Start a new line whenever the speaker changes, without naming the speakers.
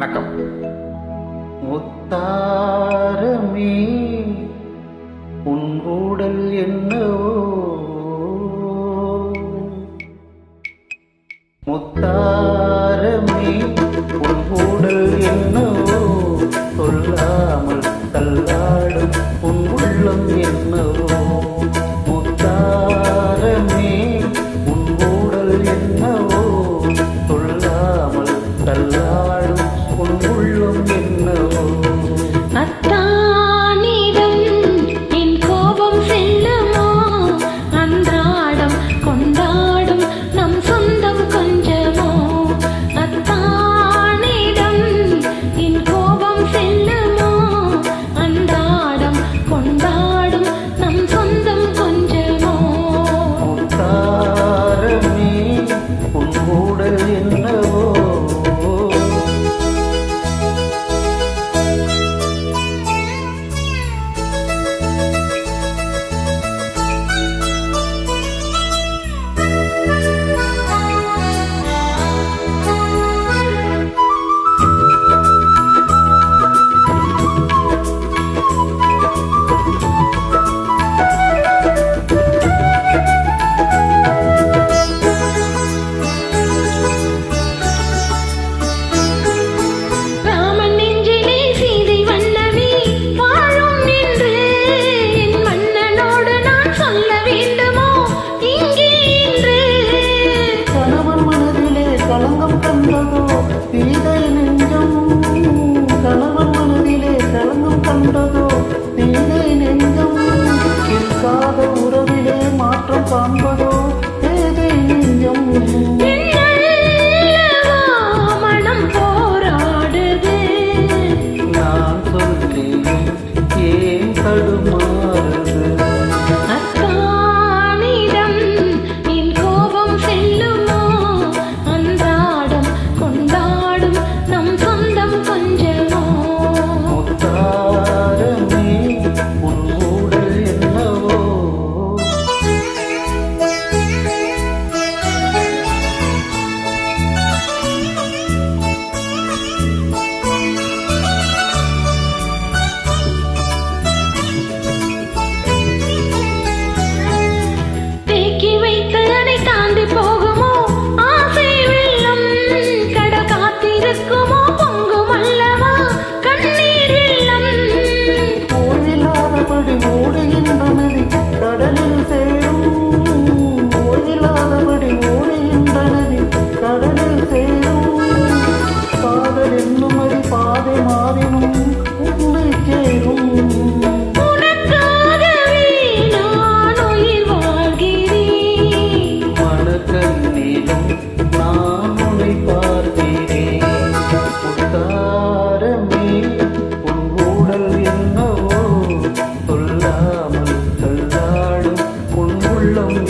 வணக்கம்.
முத்தாரமே உன்பூடல் என்னவோ? முத்தாரமே உன்பூடல் என்னவோ? சொல்லாமல் தள்ளாடும் உன் உள்ளம் என்னவோ? 冷。